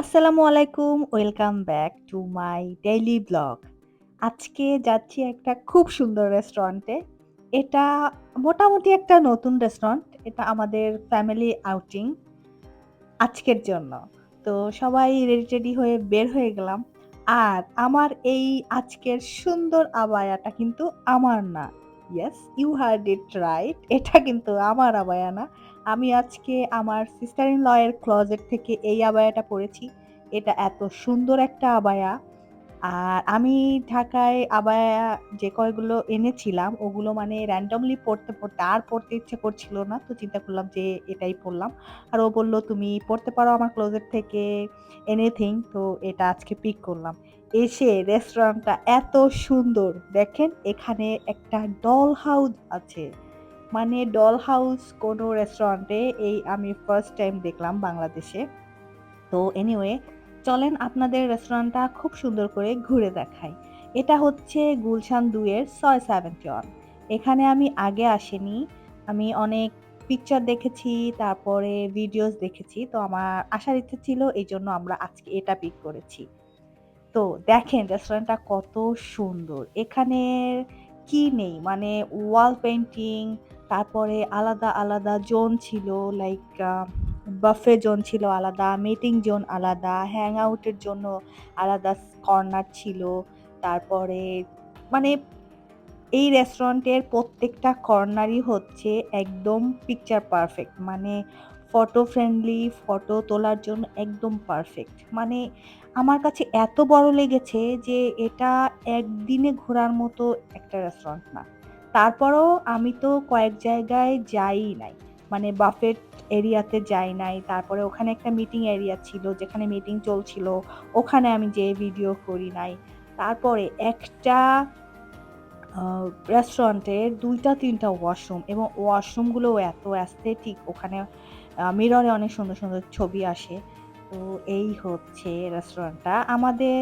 আসসালামু আলাইকুম, welcome back to my daily vlog. আজকে যাচ্ছি একটা খুব সুন্দর রেস্টুরেন্টে এটা মোটামুটি একটা নতুন রেস্টুরেন্ট এটা আমাদের ফ্যামিলি আউটিং আজকের জন্য। তো সবাই রেডি টেডি হয়ে বের হয়ে গেলাম। আর আমার এই আজকের সুন্দর আবায়াটা কিন্তু আমার না। Yes you heard it right এটা কিন্তু আমার আবায়া না আমি আজকে আমার সিস্টার ইন লয়ের ক্লজেট থেকে এই আবায়াটা পরেছি এটা এত সুন্দর একটা আবায়া। আর আমি ঢাকায় আবায়া যে কয়গুলো এনেছিলাম ওগুলো মানে র্যান্ডমলি পড়তে, পড়তে আর পড়তে ইচ্ছে করছিল না। তো চিন্তা করলাম যে এটাই পড়লাম। আর ও বলল, "তুমি পড়তে পারো আমার ক্লোজেট থেকে এনিথিং।" তো এটা আজকে পিক করলাম। এসে রেস্টুরেন্টটা এত সুন্দর দেখেন এখানে একটা ডল হাউস আছে। মানে ডল হাউস কোনো রেস্টুরেন্টে এই আমি ফার্স্ট টাইম দেখলাম বাংলাদেশে। তো এনিওয়ে চলেন আপনাদের রেস্টুরেন্টটা খুব সুন্দর করে ঘুরে দেখাই। এটা হচ্ছে গুলশান ২ এর সয় 71 এখানে আমি আগে আসিনি। আমি অনেক পিকচার দেখেছি, তারপরে ভিডিওস দেখেছি। তো আমার আসার ইচ্ছে ছিল এই জন্য আমরা আজকে এটা পিক করেছি। তো দেখেন রেস্টুরেন্টটা কত সুন্দর। এখানে কি নেই মানে ওয়াল পেন্টিং তারপরে আলাদা, আলাদা জোন ছিল লাইক বাফে জোন ছিল আলাদা, মিটিং জোন আলাদা, হ্যাং আউটের জন্য আলাদা কর্নার ছিল। তারপরে মানে এই রেস্টুরেন্টের প্রত্যেকটা কর্নারই হচ্ছে একদম পিকচার পারফেক্ট। মানে ফটো ফ্রেন্ডলি, ফটো তোলার জন্য একদম পারফেক্ট। মানে আমার কাছে এত বড় লেগেছে যে এটা একদিনে ঘোরার মতো একটা রেস্টুরেন্ট না। তারপরেও আমি তো কয়েক জায়গায় যাইই নাই। মানে বাফেট এরিয়াতে যাই নাই। তারপরে ওখানে একটা মিটিং এরিয়া ছিল যেখানে মিটিং চলছিল। ওখানে আমি যেয়ে ভিডিও করি নাই। তারপরে একটা রেস্টুরেন্টের ২ টা ৩ টা ওয়াশরুম এবং ওয়াশরুমগুলোও এত অ্যাস্থেটিক ওখানে মিররে অনেক সুন্দর, সুন্দর ছবি আসে। তো এই হচ্ছে রেস্টুরেন্টটা। আমাদের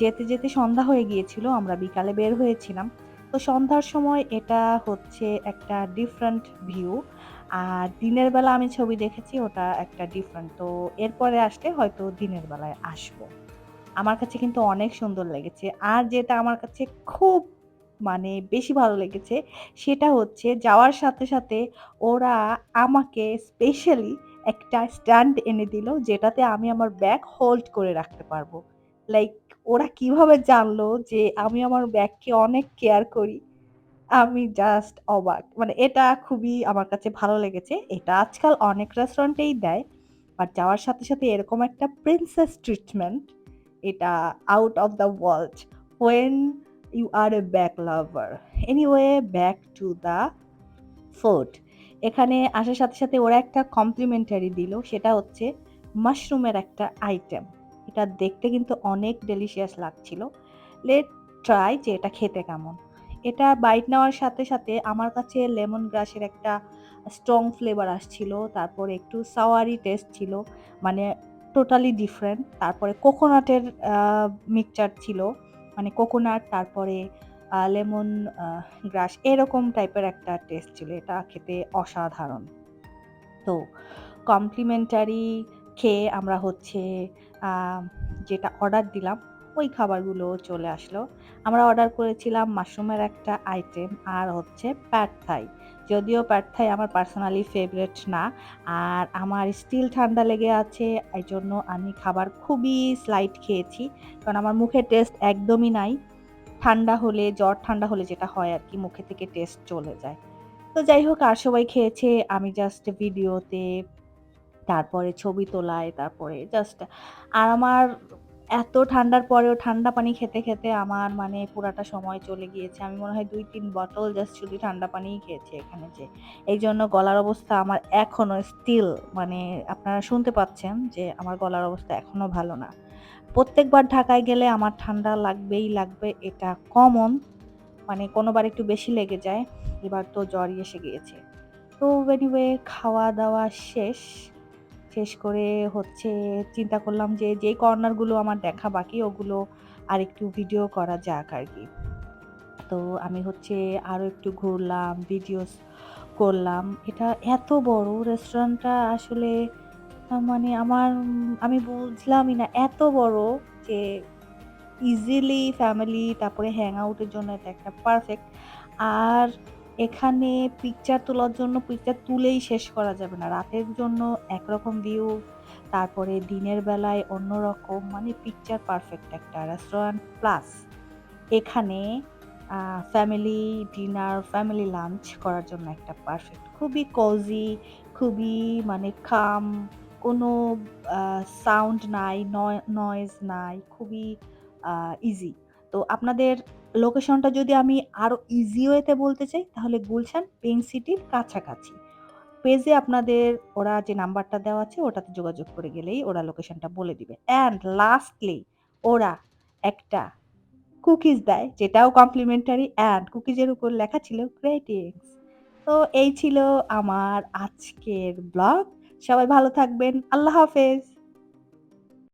যেতে, যেতে সন্ধ্যা হয়ে গিয়েছিল। আমরা বিকালে বের হয়েছিলাম। তো সন্ধ্যার সময় এটা হচ্ছে একটা ডিফারেন্ট ভিউ। আর দিনের বেলা আমি ছবি দেখেছি ওটা একটা ডিফারেন্ট। তো এরপরে আসলে হয়তো দিনের বেলায় আসব। আমার কাছে কিন্তু অনেক সুন্দর লেগেছে। আর যেটা আমার কাছে খুব মানে বেশি ভালো লেগেছে সেটা হচ্ছে যাওয়ার সাথে, সাথে ওরা আমাকে স্পেশালি একটা স্ট্যান্ড এনে দিল যেটাতে আমি আমার ব্যাগ হোল্ড করে রাখতে পারব। লাইক ওরা কীভাবে জানলো যে আমি আমার ব্যাগকে অনেক কেয়ার করি। আমি জাস্ট অবাক। মানে এটা খুবই আমার কাছে ভালো লেগেছে। এটা আজকাল অনেক রেস্টুরেন্টেই দেয়। আর যাওয়ার সাথে, সাথে এরকম একটা প্রিন্সেস ট্রিটমেন্ট এটা out of the world when you are a back lover anyway back to the food. এখানে আসার সাথে, সাথে ওরা একটা কমপ্লিমেন্টারি দিল। সেটা হচ্ছে মাশরুমের একটা আইটেম। এটা দেখতে কিন্তু অনেক ডেলিশিয়াস লাগছিল। লেট ট্রাই যে এটা খেতে কেমন। এটা বাইট নেওয়ার সাথে, সাথে আমার কাছে লেমন গ্রাসের একটা স্ট্রং ফ্লেভার আসছিল। তারপরে একটু সাওয়ারি টেস্ট ছিল। মানে টোটালি ডিফারেন্ট। তারপরে কোকোনাটের মিক্সচার ছিল। মানে কোকোনাট তারপরে লেমন গ্রাস এরকম টাইপের একটা টেস্ট ছিল। এটা খেতে অসাধারণ। তো কমপ্লিমেন্টারি খেয়ে আমরা হচ্ছে যেটা অর্ডার দিলাম ওই খাবারগুলো চলে আসলো। আমরা অর্ডার করেছিলাম মাশরুমের একটা আইটেম আর হচ্ছে প্যাড থাই। যদিও প্যাড থাই আমার পার্সোনালি ফেভারেট না। আর আমার স্টিল ঠান্ডা লেগে আছে, এই জন্য আমি খাবার খুবই স্লাইট খেয়েছি। কারণ আমার মুখের টেস্ট একদমই নাই। ঠান্ডা হলে, জ্বর ঠান্ডা হলে যেটা হয় আর কি, মুখে থেকে টেস্ট চলে যায়। তো যাই হোক, আর সবাই খেয়েছে, আমি জাস্ট ভিডিওতে তারপরে ছবি তোলায়, তারপরে জাস্ট আর আমার এত ঠান্ডার পরেও ঠান্ডা পানি খেতে, খেতে আমার মানে পুরাটা সময় চলে গিয়েছে। আমি মনে হয় ২-৩ বটল জাস্ট শুধু ঠান্ডা পানিই খেয়েছি এখানে যে এই জন্য গলার অবস্থা আমার এখনও স্টিল মানে আপনারা শুনতে পাচ্ছেন যে আমার গলার অবস্থা এখনও ভালো না। প্রত্যেকবার ঢাকায় গেলে আমার ঠান্ডা লাগবেই লাগবে এটা কমন। মানে কোনোবার একটু বেশি লেগে যায়। এবার তো জ্বরই এসে গিয়েছে। তো এনিওয়ে খাওয়া-দাওয়া শেষ। শেষ করে হচ্ছে চিন্তা করলাম যে, যেই কর্নারগুলো আমার দেখা বাকি ওগুলো আর একটু ভিডিও করা যাক আর কি তো আমি হচ্ছে আরও একটু ঘুরলাম, ভিডিওস করলাম। এটা এত বড় রেস্টুরেন্টটা আসলে মানে আমার আমি বুঝলামই না এত বড় যে ইজিলি ফ্যামিলি তারপরে হ্যাং আউটের জন্য এটা একটা পারফেক্ট। আর এখানে পিকচার তোলার জন্য পিকচার তুলেই শেষ করা যাবে না। রাতের জন্য একরকম ভিউ, তারপরে দিনের বেলায় অন্যরকম মানে পিকচার পারফেক্ট একটা রেস্টুরেন্ট প্লাস এখানে ফ্যামিলি ডিনার, ফ্যামিলি লাঞ্চ করার জন্য একটা পারফেক্ট। খুবই কজি খুবই মানে কাম, কোনো সাউন্ড নাই, নয় নয়েজ নাই। খুবই ইজি। তো আপনাদের লোকেশনটা যদি আমি আরও ইজি ওয়েতে বলতে চাই, তাহলে গুলশান পিংক সিটির কাছাকাছি। পেজে আপনাদের ওরা যে নাম্বারটা দেওয়া আছে, ওটাতে যোগাযোগ করে গেলেই ওরা লোকেশনটা বলে দিবে। অ্যান্ড লাস্টলি ওরা একটা কুকিজ দেয়, যেটাও কমপ্লিমেন্টারি অ্যান্ড কুকিজের উপর লেখা ছিল গ্রেটিংস। তো এই ছিল আমার আজকের ব্লগ। সবাই ভালো থাকবেন। আল্লাহ হাফেজ।